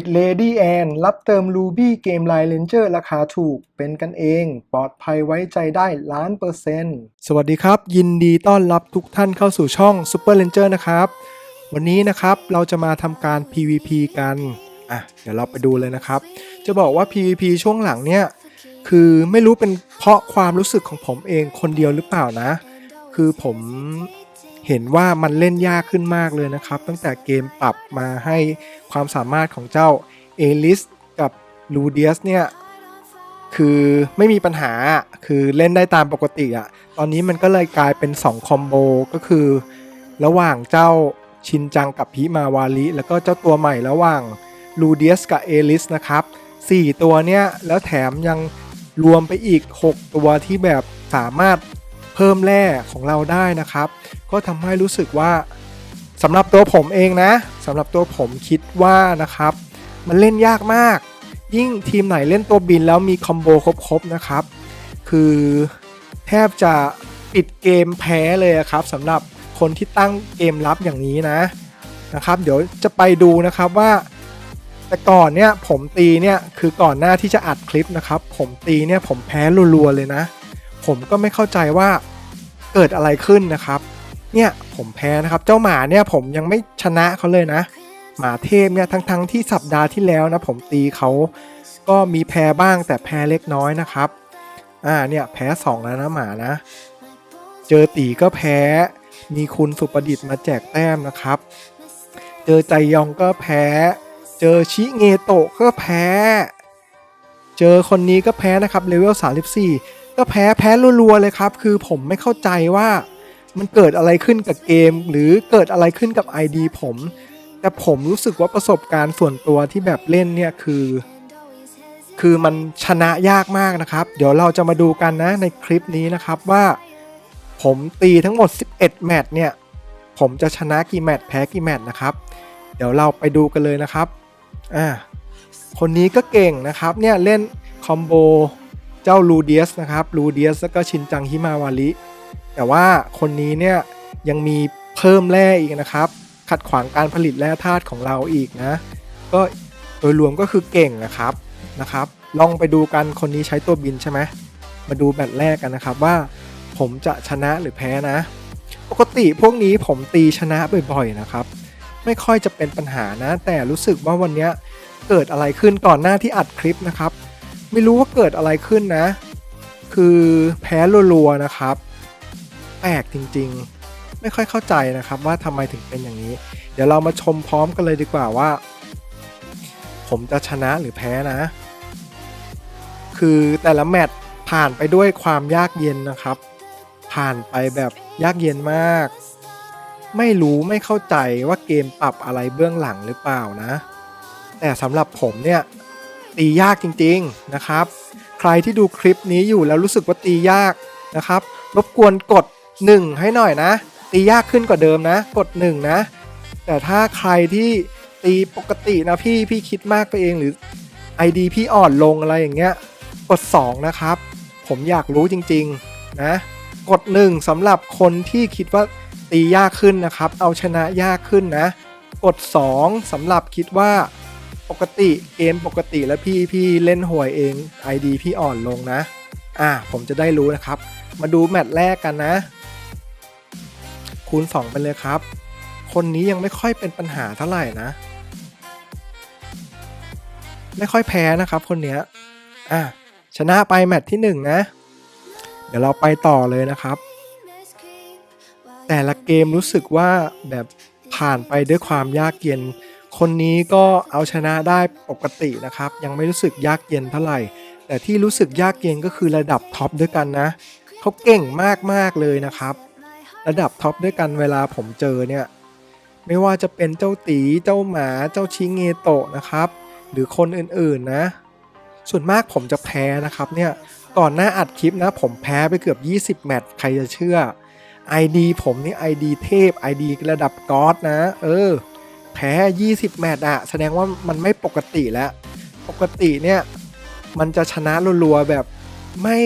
จ Lady Ann รับเติม Ruby เกม Line Ranger ราคาถูก เป็นกันเอง ปลอดภัยไว้ใจได้ล้านเปอร์เซ็นต์ สวัสดีครับ ยินดีต้อนรับทุกท่านเข้าสู่ช่อง Super Ranger นะครับ วันนี้นะครับเราจะมาทำการ PVP กัน อะ เดี๋ยวเราไปดูเลยนะครับ จะบอกว่า PVP ช่วงหลังเนี่ย คือไม่รู้เป็นเพราะความรู้สึกของผมเองคนเดียวหรือเปล่านะ คือผม เห็นว่ามันเล่นยากขึ้นมากเลยนะครับ ตั้งแต่เกมปรับมาให้ความสามารถของเจ้าเอลิสกับลูเดียสเนี่ยคือไม่มีปัญหาคือเล่นได้ตามปกติอะตอนนี้มันก็เลยกลายเป็น 2 คอมโบก็คือ ระหว่างเจ้าชินจังกับพิมาวาริแล้วก็เจ้าตัวใหม่ระหว่างลูเดียสกับเอลิสนะครับ 4 ตัวเนี้ยแล้วแถมยังรวมไปอีก 6 ตัวที่แบบสามารถ เพิ่มแร่ของเราได้นะครับ ก็ทำให้รู้สึกว่าสำหรับตัวผมเองนะสำหรับตัวผมคิดว่านะครับ มันเล่นยากมาก ยิ่งทีมไหนเล่นตัวบินแล้วมีคอมโบครบๆนะครับ คือแทบจะปิดเกมแพ้เลยครับสำหรับคนที่ตั้งเกมรับอย่างนี้นะนะครับ เดี๋ยวจะไปดูนะครับว่า แต่ก่อนเนี่ยผมตีเนี่ยคือก่อนหน้าที่จะอัดคลิปนะครับ ผมตีเนี่ยผมแพ้รัวๆเลยนะ ผมก็ไม่เข้าใจว่าเกิดอะไรขึ้นนะครับ เนี่ยผมแพ้นะครับ เจ้าหมาเนี่ยผมยังไม่ชนะเขาเลยนะ หมาเทพเนี่ยทั้งๆที่สัปดาห์ที่แล้วนะผมตีเขาก็มีแพ้บ้างแต่แพ้เล็กน้อยนะครับ อ่าเนี่ยแพ้สองแล้วนะหมานะ เจอตีก็แพ้ มีคุณสุประดิษฐ์มาแจกแต้มนะครับ เจอใจยองก็แพ้ เจอชิเงโตะก็แพ้ เจอคนนี้ก็แพ้นะครับเลเวล34 ก็แพ้แพ้รัวๆเลยครับ คือผมไม่เข้าใจว่ามันเกิดอะไรขึ้นกับเกม หรือเกิดอะไรขึ้นกับ ID ผม แต่ผมรู้สึกว่าประสบการณ์ส่วนตัวที่แบบเล่นเนี่ยคือ คือมันชนะยากมากนะครับ เดี๋ยวเราจะมาดูกันนะในคลิปนี้นะครับว่า ผมตีทั้งหมด 11 แมตช์เนี่ย ผมจะชนะกี่แมตช์แพ้กี่แมตช์นะครับ เดี๋ยวเราไปดูกันเลยนะครับอ่าคนนี้ก็เก่งนะครับเนี่ยเล่นคอมโบ เจ้าลูเดียสนะครับลูเดียสแล้วก็ชินจังฮิมาวาริแต่ว่าคนนี้เนี่ยยังมีเพิ่มแร่อีกนะครับ ขัดขวางการผลิตแร่ธาตุของเราอีกนะ ก็โดยรวมก็คือเก่งนะครับนะครับ ลองไปดูกันคนนี้ใช้ตัวบินใช่ไหมมาดูแมตแรกกันนะครับว่า ผมจะชนะหรือแพ้นะ ปกติพวกนี้ผมตีชนะบ่อยๆนะครับ ไม่ค่อยจะเป็นปัญหานะ แต่รู้สึกว่าวันนี้เกิดอะไรขึ้นก่อนหน้าที่อัดคลิปนะครับ ไม่รู้ว่าเกิดอะไรขึ้นนะ คือแพ้รัวๆนะครับ แปลกจริงๆ ไม่ค่อยเข้าใจนะครับว่าทำไมถึงเป็นอย่างนี้ เดี๋ยวเรามาชมพร้อมกันเลยดีกว่าว่า ผมจะชนะหรือแพ้นะ คือแต่ละแมตช์ผ่านไปด้วยความยากเย็นนะครับ ผ่านไปแบบยากเย็นมาก ไม่รู้ไม่เข้าใจว่าเกมปรับอะไรเบื้องหลังหรือเปล่านะ แต่สำหรับผมเนี่ย ตียากจริงๆนะครับ ใครที่ดูคลิปนี้อยู่แล้วรู้สึกว่าตียากนะครับ รบกวนกด 1 ให้หน่อยนะ ตียากขึ้นกว่าเดิมนะ กด 1 นะ แต่ถ้าใครที่ตีปกตินะพี่พี่คิดมากไปเองหรือ ID พี่อ่อนลงอะไรอย่างเงี้ย กด 2 นะครับ ผมอยากรู้จริงๆนะ กด 1สำหรับคนที่คิดว่าตียากขึ้นนะครับ เอาชนะยากขึ้นนะ กด 2สำหรับคิดว่า ปกติเกมปกติแล้วพี่พี่เล่นหวยเอง ID พี่อ่อนลงนะ อ่าผมจะได้รู้นะครับ มาดูแมตช์แรกกันนะ คูณ 2 ไปเลยครับ คนนี้ยังไม่ค่อยเป็นปัญหาเท่าไหร่นะ ไม่ค่อยแพ้นะครับ คนเนี้ยอะชนะไปแมตช์ที่ 1 นะ เดี๋ยวเราไปต่อเลยนะครับ แต่ละเกมรู้สึกว่าแบบผ่านไปด้วยความยากเย็น คนนี้ก็เอาชนะได้ปกตินะครับ ยังไม่รู้สึกยากเย็นเท่าไหร่ แต่ที่รู้สึกยากเย็นก็คือระดับท็อปด้วยกันนะเขาเก่งมากๆเลยนะครับ ระดับท็อปด้วยกันเวลาผมเจอเนี่ยไม่ว่าจะเป็นเจ้าตีเจ้าหมาเจ้าชิเงโตะนะครับ หรือคนอื่นๆนะ ส่วนมากผมจะแพ้นะครับเนี่ยก่อนหน้าอัดคลิปนะผมแพ้ไปเกือบ 20 แมตช์ใครจะเชื่อ ID ผมนี่ ID เทพ ID ระดับก๊อดนะ เออ แพ้ 20 แมตช์อะแสดงว่ามันไม่ปกติแล้ว ปกติเนี่ยมันจะชนะรัวๆแบบไม่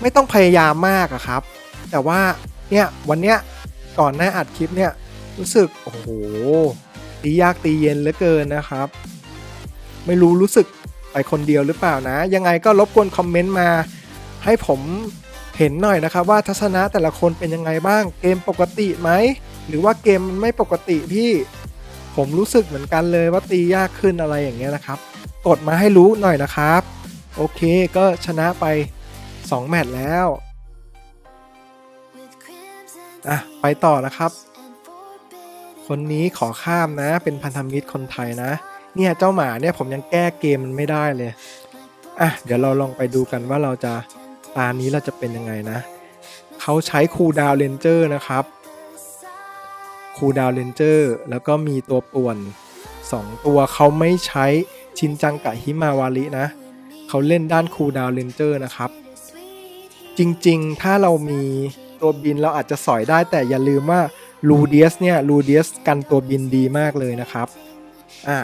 ไม่ต้องพยายามมากอะครับ แต่ว่าเนี่ยวันเนี้ยก่อนหน้าอัดคลิปเนี่ยรู้สึกโอ้โหตียากตีเย็นเหลือเกินนะครับ ไม่รู้รู้สึกไปคนเดียวหรือเปล่านะ ยังไงก็รบกวนคอมเมนต์มาให้ผมเห็นหน่อยนะครับ ว่าทัศนะแต่ละคนเป็นยังไงบ้างเกมปกติไหม หรือว่าเกมมันไม่ปกติพี่ผมรู้สึกเหมือนกันเลยว่าตียากขึ้นอะไรอย่างเงี้ยนะครับ กดมาให้รู้หน่อยนะครับ โอเคก็ชนะไป 2 แมตช์แล้วอะไปต่อนะครับ คนนี้ขอข้ามนะ เป็นพันธมิตรคนไทยนะ เนี่ยเจ้าหมาเนี่ยผมยังแก้เกมมันไม่ได้เลยอะเดี๋ยวเราลองไปดูกันว่าเราจะตานี้เราจะเป็นยังไงนะ เขาใช้คูดาวเลนเจอร์นะครับ คูดาวเลนเจอร์แล้วก็มีตัวป่วน 2 ตัวเขาไม่ใช้ชินจังกับฮิมาวารินะ เขาเล่นด้านคูดาวเลนเจอร์นะครับ จริงๆ ถ้าเรามีตัวบินเราอาจจะสอยได้แต่อย่าลืมว่าลูเดียสเนี่ยลูเดียสกันตัวบินดีมากเลยนะครับอ่า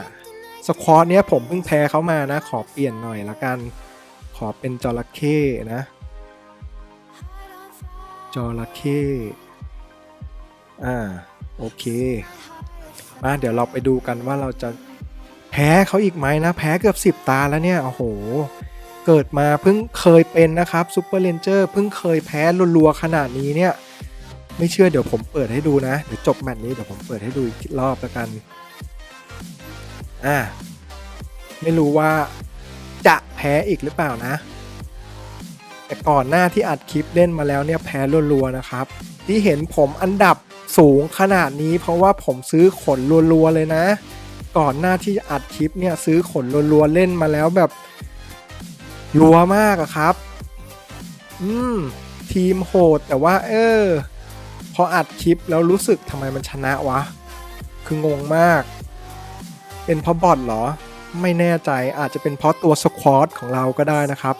สควอตเนี้ยผมเพิ่งแพ้เขามานะ ขอเปลี่ยนหน่อยละกัน ขอเป็นจระเข้นะจระเข้อ่า โอเค มาเดี๋ยวเราไปดูกันว่าเราจะแพ้เขาอีกไหมนะ แพ้เกือบ 10 ตาแล้วเนี่ย โอ้โห เกิดมาเพิ่งเคยเป็นนะครับซูเปอร์เลนเจอร์เพิ่งเคยแพ้รัวๆขนาดนี้เนี่ย ไม่เชื่อเดี๋ยวผมเปิดให้ดูนะ เดี๋ยวจบแมตช์นี้เดี๋ยวผมเปิดให้ดูอีกรอบแล้วกัน อ่า ไม่รู้ว่าจะแพ้อีกหรือเปล่านะ แต่ก่อนหน้าที่อัดคลิปเล่นมาแล้วเนี่ยแพ้รัวๆนะครับ ที่เห็นผมอันดับ สูงขนาดนี้เพราะว่าผมซื้อขนรัวๆเลยนะ ก่อนหน้าที่จะอัดคลิปเนี่ยซื้อขนรัวๆเล่นมาแล้วแบบรัวมากอะครับ อืม ทีมโหดแต่ว่า เออ พออัดคลิปแล้วรู้สึกทำไมมันชนะวะ คืองงมาก เป็นเพราะบอทเหรอ ไม่แน่ใจอาจจะเป็นเพราะตัวสควอตของเราก็ได้นะครับ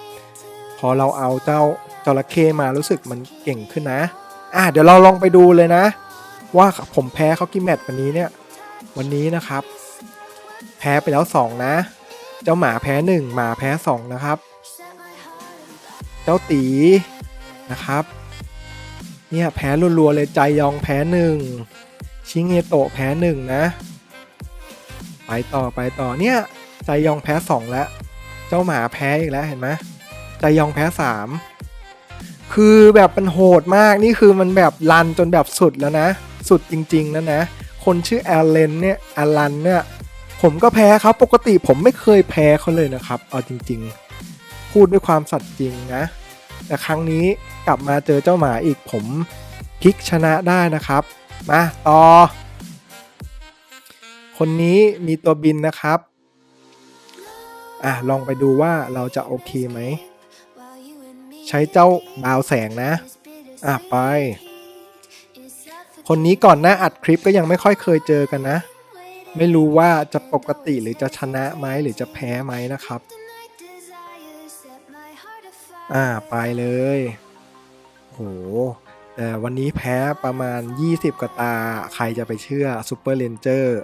พอเราเอาเจ้าจระเข้มารู้สึกมันเก่งขึ้นนะ อะเดี๋ยวเราลองไปดูเลยนะ ว่าผมแพ้เขากี่แมตช์วันนี้เนี่ย วันนี้นะครับ แพ้ไปแล้ว 2 นะ เจ้าหมาแพ้ 1 หมาแพ้ 2 นะครับ เจ้าตีนะครับ เนี่ยแพ้รัวๆเลยใจยองแพ้หนึ่งชิเงโตะแพ้หนึ่งนะ ไปต่อไปต่อเนี่ยใจยองแพ้สองแล้ว เจ้าหมาแพ้อีกแล้วเห็นไหมใจยองแพ้สามคือแบบมันโหดมากนี่คือมันแบบรันจนแบบสุดแล้วนะ สุดจริง ๆนะนะ คนชื่อแอลเลนเนี่ยแอลันเนี่ยผมก็แพ้เขาปกติผมไม่เคยแพ้เขาเลยนะครับ เอาจริง ๆ พูดด้วยความสัตย์จริงนะ แต่ครั้งนี้กลับมาเจอเจ้าหมาอีกผมพลิกชนะได้นะครับ มาต่อ คนนี้มีตัวบินนะครับ อะลองไปดูว่าเราจะโอเคไหม ใช้เจ้าบาวแสงนะ อะไป คนนี้ก่อนหน้าอัดคลิปก็ยังไม่ค่อยเคยเจอกันนะ ไม่รู้ว่าจะปกติหรือจะชนะไหมหรือจะแพ้ไหมนะครับ อ่าไปเลยโหแต่วันนี้แพ้ประมาณ 20 กว่าตา ใครจะไปเชื่อซูเปอร์เลนเจอร์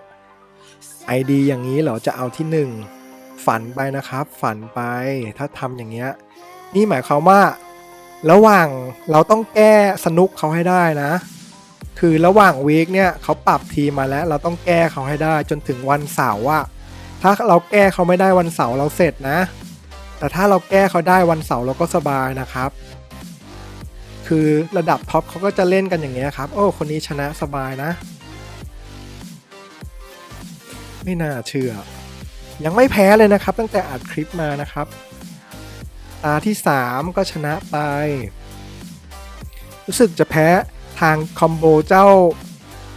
ไอดีอย่างนี้เหรอจะเอาที่1ฝันไปนะครับ ฝันไปถ้าทำอย่างเงี้ย นี่หมายความว่า ระหว่างเราต้องแก้สนุกเขาให้ได้นะ คือระหว่างวีคเนี่ยเขาปรับทีมาแล้ว เราต้องแก้เขาให้ได้จนถึงวันเสาร์ว่าถ้าเราแก้เขาไม่ได้วันเสาร์เราเสร็จนะ แต่ถ้าเราแก้เขาได้วันเสาร์เราก็สบายนะครับ คือระดับท็อปเขาก็จะเล่นกันอย่างเงี้ยครับ โอ้คนนี้ชนะสบายนะ ไม่น่าเชื่อ ยังไม่แพ้เลยนะครับ ตั้งแต่อัดคลิปมานะครับ ตาที่ 3 ก็ชนะไป รู้สึกจะแพ้ ทางคอมโบเจ้า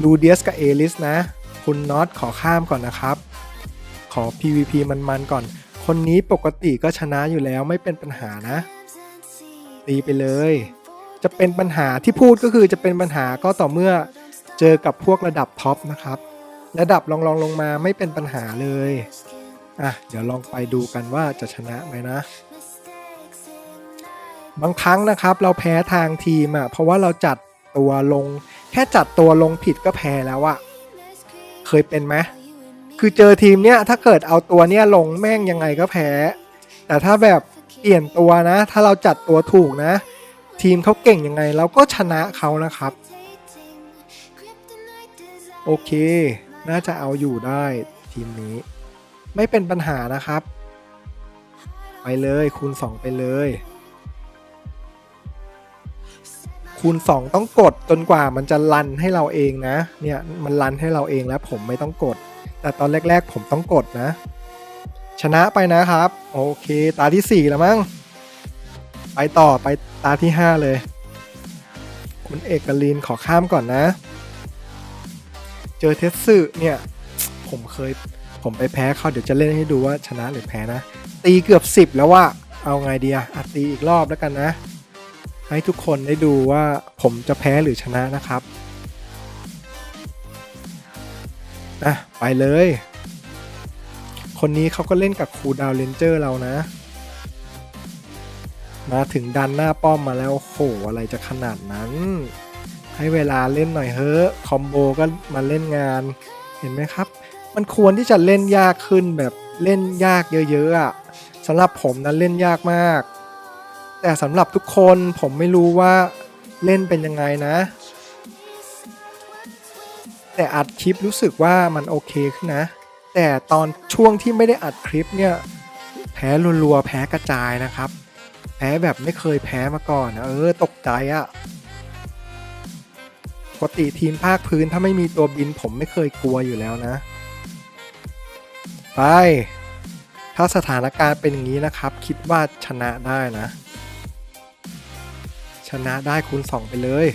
ลูเดียสกับเอลิสนะ คุณน็อตขอข้ามก่อนนะครับ ขอ PVP มันๆก่อน คนนี้ปกติก็ชนะอยู่แล้วไม่เป็นปัญหานะ ตีไปเลย จะเป็นปัญหาที่พูดก็คือจะเป็นปัญหาก็ต่อเมื่อเจอกับพวกระดับท็อปนะครับ ระดับรองๆลงมาไม่เป็นปัญหาเลย อะ เดี๋ยวลองไปดูกันว่าจะชนะไหมนะบางครั้งนะครับเราแพ้ทางทีมอะเพราะว่าเราจัด ตัวลง แค่จัดตัวลงผิดก็แพ้แล้วอะเคยเป็นไหมคือเจอทีมเนี้ยถ้าเกิดเอาตัวเนี้ยลงแม่งยังไงก็แพ้ แต่ถ้าแบบเปลี่ยนตัวนะ ถ้าเราจัดตัวถูกนะ ทีมเขาเก่งยังไงเราก็ชนะเขานะครับ โอเค น่าจะเอาอยู่ได้ทีมนี้ ไม่เป็นปัญหานะครับ ไปเลยคูณ 2 ไปเลย คูณ 2 ต้องกดจนกว่ามันจะรันให้เราเองนะ เนี่ยมันรันให้เราเองแล้วผมไม่ต้องกด แต่ตอนแรก ๆ ผมต้องกดนะ ชนะไปนะครับ โอเค ตาที่ 4 แล้วมั้ง ไปต่อไปตาที่ 5 เลย คุณเอกลินขอข้ามก่อนนะ เจอเทสสึเนี่ย ผมเคยผมไปแพ้เขาเดี๋ยวจะเล่นให้ดูว่าชนะหรือแพ้นะ ตีเกือบ 10 แล้วว่าเอาไงดีอะอะตีอีกรอบแล้วกันนะ ให้ทุกคนได้ดูว่าผมจะแพ้หรือชนะนะครับอะไปเลย คนนี้เขาก็เล่นกับครูดาวเลนเจอร์เรานะ มาถึงดันหน้าป้อมมาแล้วโหอะไรจะขนาดนั้น ให้เวลาเล่นหน่อยเฮ้คอมโบก็มาเล่นงาน เห็นไหมครับ มันควรที่จะเล่นยากขึ้นแบบเล่นยากเยอะๆอะสำหรับผมนั้นเล่นยากมาก แต่สำหรับทุกคนผมไม่รู้ว่าเล่นเป็นยังไงนะ แต่อัดคลิปรู้สึกว่ามันโอเคขึ้นนะ แต่ตอนช่วงที่ไม่ได้อัดคลิปเนี่ยแพ้รัวๆแพ้กระจายนะครับ แพ้แบบไม่เคยแพ้มาก่อนนะเออตกใจอะปกติทีมภาคพื้นถ้าไม่มีตัวบินผมไม่เคยกลัวอยู่แล้วนะ ไป ถ้าสถานการณ์เป็นอย่างนี้นะครับ คิดว่าชนะได้นะ ชนะได้คูณ 2 ไปเลย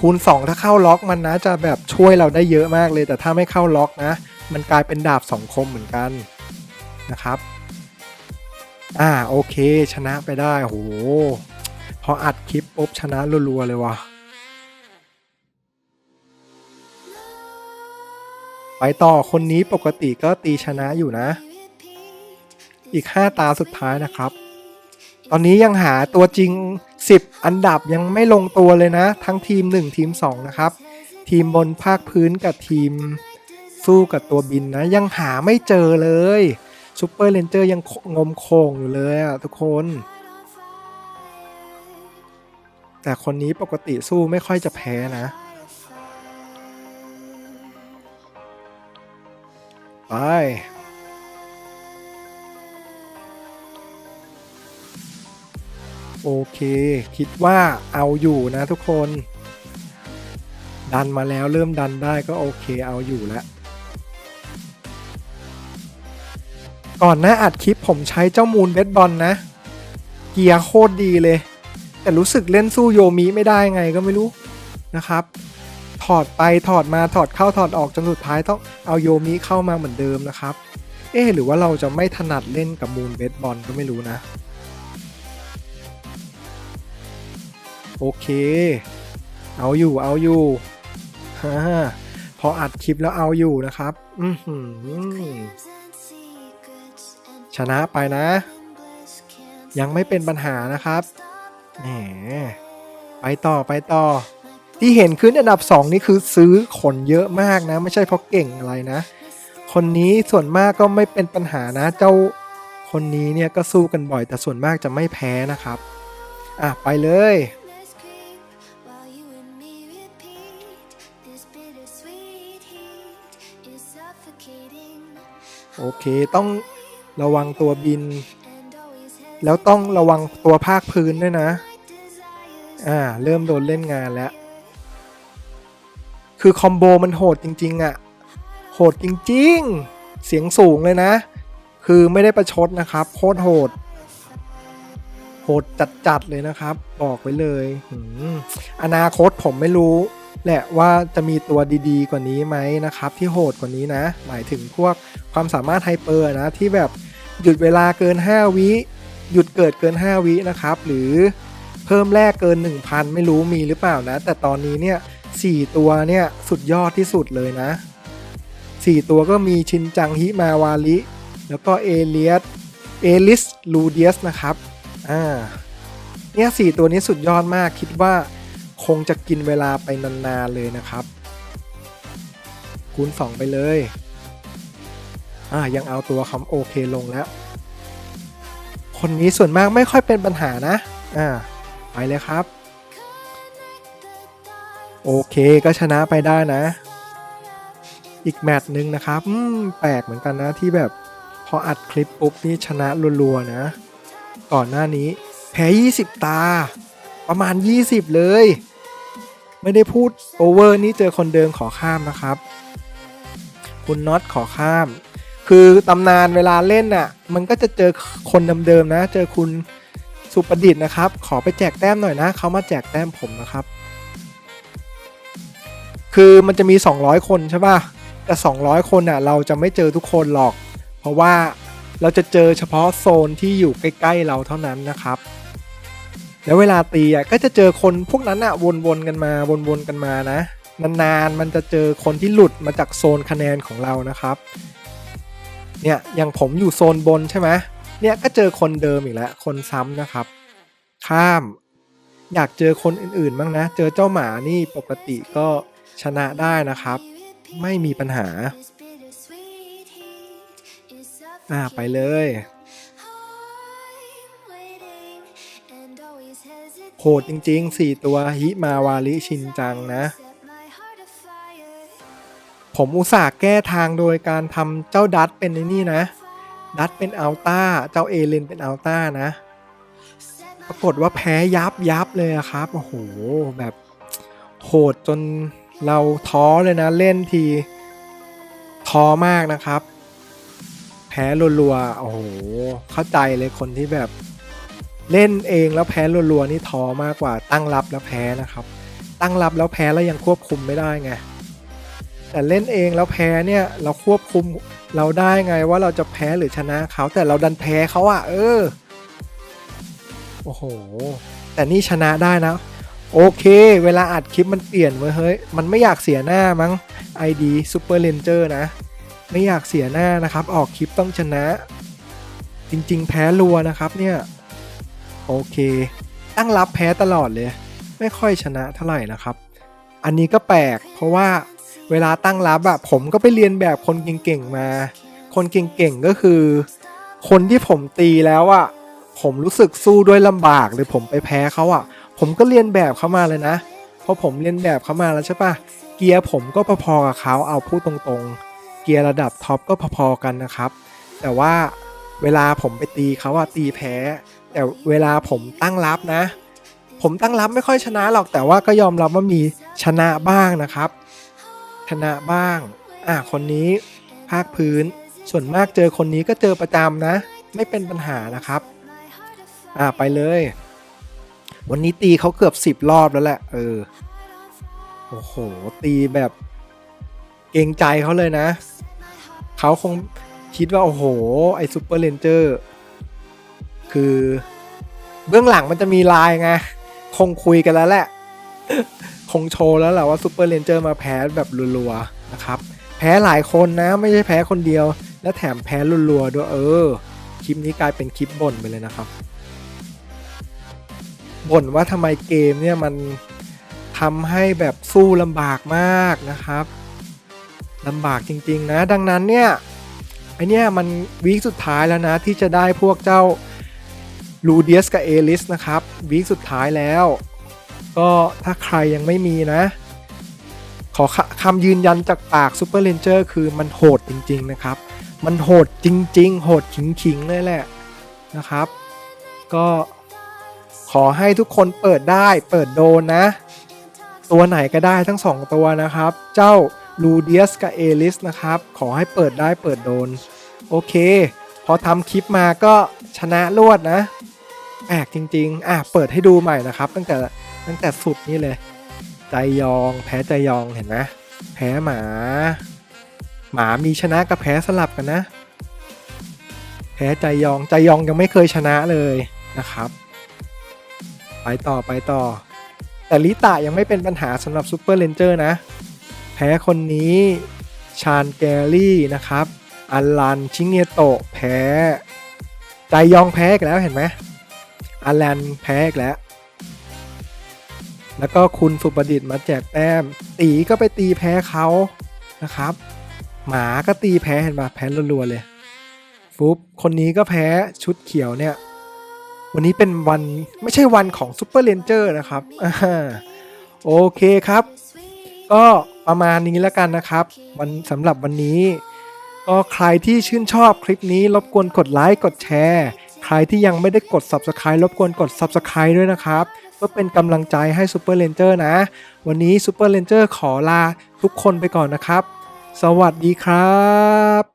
คูณ 2 ถ้าเข้าล็อกมันนะจะแบบช่วยเราได้เยอะมากเลย แต่ถ้าไม่เข้าล็อกนะ มันกลายเป็นดาบสองคมเหมือนกันนะครับ อ่าโอเค ชนะไปได้โหพออัดคลิปปุ๊บชนะรัวๆเลยว่ะไปต่อคนนี้ปกติก็ตีชนะอยู่นะ อีก 5 ตาสุดท้ายนะครับ ตอนนี้ยังหาตัวจริง 10 อันดับยังไม่ลงตัวเลยนะ ทั้งทีม 1 ทีม 2 นะครับ ทีมบนภาคพื้นกับทีมสู้กับตัวบินนะ ยังหาไม่เจอเลยซูเปอร์เลนเจอร์ยังงมโค้งอยู่เลยอะทุกคน แต่คนนี้ปกติสู้ไม่ค่อยจะแพ้นะ ไป โอเค คิดว่าเอาอยู่นะทุกคน ดันมาแล้วเริ่มดันได้ก็โอเคเอาอยู่แล้ว ก่อนหน้าอัดคลิปผมใช้เจ้ามูลเบสบอลนะ เกียร์โคตรดีเลย แต่รู้สึกเล่นสู้โยมิไม่ได้ไงก็ไม่รู้นะครับ ถอดไปถอดมาถอดเข้าถอดออกจนสุดท้ายต้องเอาโยมิเข้ามาเหมือนเดิมนะครับ เอ๊หรือว่าเราจะไม่ถนัดเล่นกับมูลเบสบอลก็ไม่รู้นะ โอเค เอาอยู่เอาอยู่ฮ่าพออัดคลิปแล้วเอาอยู่นะครับ อืชนะไปนะ ยังไม่เป็นปัญหานะครับแหมไปต่อไปต่อ ที่เห็นขึ้นอันดับ 2 นี่คือซื้อขนเยอะมากนะ ไม่ใช่เพราะเก่งอะไรนะ คนนี้ส่วนมากก็ไม่เป็นปัญหานะ เจ้าคนนี้เนี่ยก็สู้กันบ่อย แต่ส่วนมากจะไม่แพ้นะครับ อะ ไปเลย โอเคต้องระวังตัวบิน แล้วต้องระวังตัวภาคพื้นด้วยนะ อ่า เริ่มโดนเล่นงานแล้ว คือคอมโบมันโหดจริง ๆอะ่ะ โหดจริง ๆ เสียงสูงเลยนะ คือไม่ได้ประชดนะครับ โคตรโหด โหดจัด ๆ เลยนะครับ บอกไว้เลย อนาคตผมไม่รู้ แหละว่าจะมีตัวดีๆ กว่านี้ไหมนะครับ ที่โหดกว่านี้นะ หมายถึงพวกความสามารถไฮเปอร์นะ ที่แบบหยุดเวลาเกิน 5 วิหยุดเกิดเกิน 5 วินะครับ หรือเพิ่มแรกเกิน 1,000 ไม่รู้มีหรือเปล่านะ แต่ตอนนี้เนี่ย4ตัวเนี่ยสุดยอดที่สุดเลยนะ 4 ตัวก็มีชินจังฮิมาวาริแล้วก็เอเลียสเอลิสลูเดียสนะครับอ่าเนี่ยสตัวนี้สุดยอดมากคิดว่า คงจะกินเวลาไปนานๆเลยนะครับ คูณ 2 ไปเลย อ่ายังเอาตัวคำโอเคลงแล้ว คนนี้ส่วนมากไม่ค่อยเป็นปัญหานะ อ่า ไปเลยครับ โอเคก็ชนะไปได้นะ อีกแมตช์หนึ่งนะครับ อืม แปลกเหมือนกันนะที่แบบพออัดคลิปปุ๊บนี่ชนะรัวๆนะ ก่อนหน้านี้ แพ้ 20 ตา ประมาณ 20 เลย ไม่ได้พูดโอเวอร์นี่เจอคนเดิมขอข้ามนะครับ คุณน็อตขอข้าม คือตำนานเวลาเล่นน่ะ มันก็จะเจอคนเดิมๆนะ เจอคุณสุประดิษฐ์นะครับ ขอไปแจกแต้มหน่อยนะเขามาแจกแต้มผมนะครับ คือมันจะมี 200 คนใช่ป่ะแต่ 200 คนน่ะ เราจะไม่เจอทุกคนหรอก เพราะว่าเราจะเจอเฉพาะโซนที่อยู่ใกล้ ๆ เราเท่านั้นนะครับ แล้วเวลาตีอะก็จะเจอคนพวกนั้นอะวนๆกันมาวนๆกันมานะ นานๆมันจะเจอคนที่หลุดมาจากโซนคะแนนของเรานะครับ เนี่ยอย่างผมอยู่โซนบนใช่ไหมเนี่ยก็เจอคนเดิมอีกแล้วคนซ้ำนะครับ ข้าม อยากเจอคนอื่นๆบ้างนะ เจอเจ้าหมานี่ปกติก็ชนะได้นะครับ ไม่มีปัญหา อ่าไปเลย โหดจริงๆ 4 ตัวฮิมาวาริชินจังนะ ผมอุตส่าห์แก้ทางโดยการทำเจ้าดัตเป็นในนี่นะ ดัตเป็นอัลต้า เจ้าเอเลนเป็นอัลต้านะ ปรากฏว่าแพ้ยับยับเลยครับ โอ้โห แบบโหดจนเราท้อเลยนะ เล่นที ท้อมากนะครับ แพ้รัวๆ โอ้โห เข้าใจเลยคนที่แบบ เล่นเองแล้วแพ้รัวๆนี่ท้อมากกว่าตั้งรับแล้วแพ้นะครับ ตั้งรับแล้วแพ้แล้วยังควบคุมไม่ได้ไงแต่เล่นเองแล้วแพ้เนี่ยเราควบคุมเราได้ไงว่าเราจะแพ้หรือชนะเขาแต่เราดันแพ้เขาอะเออโอ้โหแต่นี่ชนะได้นะ โอเค เวลาอัดคลิปมันเปลี่ยนเว้ยเฮ้ยมันไม่อยากเสียหน้ามั้ง ID Super Ranger นะ ไม่อยากเสียหน้านะครับ ออกคลิปต้องชนะ จริง ๆ แพ้รัวนะครับเนี่ย โอเคตั้งรับแพ้ตลอดเลย ไม่ค่อยชนะเท่าไหร่นะครับ อันนี้ก็แปลก เพราะว่าเวลาตั้งรับอะผมก็ไปเรียนแบบคนเก่งๆมา คนเก่งๆก็คือ คนที่ผมตีแล้วอะผมรู้สึกสู้ด้วยลำบากหรือผมไปแพ้เขาอะผมก็เรียนแบบเขามาเลยนะพอผมเรียนแบบเขามาแล้วใช่ปะเกียร์ผมก็พอๆกับเขาเอาพูดตรงๆ เกียร์ระดับท็อปก็พอๆกันนะครับ แต่ว่าเวลาผมไปตีเขาอะตีแพ้ แต่เวลาผมตั้งรับนะ ผมตั้งรับไม่ค่อยชนะหรอกแต่ว่าก็ยอมรับว่ามีชนะบ้างนะครับ ชนะบ้าง อะคนนี้ภาคพื้น ส่วนมากเจอคนนี้ก็เจอประจำนะ ไม่เป็นปัญหานะครับ อะไปเลย วันนี้ตีเขาเกือบสิบรอบแล้วแหละ เออโอ้โห ตีแบบเกรงใจเขาเลยนะ เขาคงคิดว่า โอ้โห ไอซูเปอร์เลนเจอร์ คือเบื้องหลังมันจะมีลน์ไง คงคุยกันแล้วแหละ คงโชว์แล้วแหละว่าซูเปอร์เลนเจอร์มาแพ้แบบรัวๆนะครับ แพ้หลายคนนะ ไม่ใช่แพ้คนเดียว และแถมแพ้รัวๆด้วยเออ คลิปนี้กลายเป็นคลิปบ่นไปเลยนะครับ บ่นว่าทำไมเกมเนี่ยมันทำให้แบบสู้ลำบากมากนะครับลำบากจริง ๆ นะ ดังนั้นเนี่ยไอเนี่ยมันวีคสุดท้ายแล้วนะที่จะได้พวกเจ้า ลูเดียสกับเอลิสนะครับวีคสุดท้ายแล้ว ก็ถ้าใครยังไม่มีนะ ขอคคำยืนยันจากปากซูเปอร์เลนเจอร์คือมันโหดจริง ๆ นะครับ มันโหดจริง ๆ โหดขิงๆเลยแหละนะครับ ก็ขอให้ทุกคนเปิดได้เปิดโดนนะ ตัวไหนก็ได้ทั้ง 2 ตัวนะครับ เจ้าลูเดียสกับเอลิสนะครับ ขอให้เปิดได้เปิดโดน โอเค พอทำคลิปมาก็ชนะรวดนะ แปลกจริง ๆ อะเปิดให้ดูใหม่นะครับ ตั้งแต่ตั้งแต่สุดนี่เลย ใจยองแพ้ใจยองเห็นไหมแพ้หมา หมามีชนะกับแพ้สลับกันนะ แพ้ใจยองใจยองยังไม่เคยชนะเลยนะครับ ไปต่อไปต่อ แต่ลิตะยังไม่เป็นปัญหาสำหรับซูเปอร์เลนเจอร์นะ แพ้คนนี้ชานแกรี่นะครับ อัลลันชิงเนโตะแพ้ ใจยองแพ้อีกแล้วเห็นไหม อัลลันแพ้อีกแล้ว แล้วก็คุณสุประดิษฐ์มาแจกแต้ม ตีก็ไปตีแพ้เขานะครับ หมาก็ตีแพ้เห็นปะแพ้รัวๆเลย ฟุบคนนี้ก็แพ้ชุดเขียวเนี่ย วันนี้เป็นวันไม่ใช่วันของซูเปอร์เลนเจอร์นะครับอโอเคครับ ก็ประมาณนี้แล้วกันนะครับ วันสำหรับวันนี้ ก็ใครที่ชื่นชอบคลิปนี้รบกวนกดไลค์กดแชร์ ใครที่ยังไม่ได้กด Subscribe รบกวนกด Subscribe ด้วยนะครับเพื่อเป็นกำลังใจให้ Super Ranger นะ วันนี้ Super Ranger ขอลาทุกคนไปก่อนนะครับ สวัสดีครับ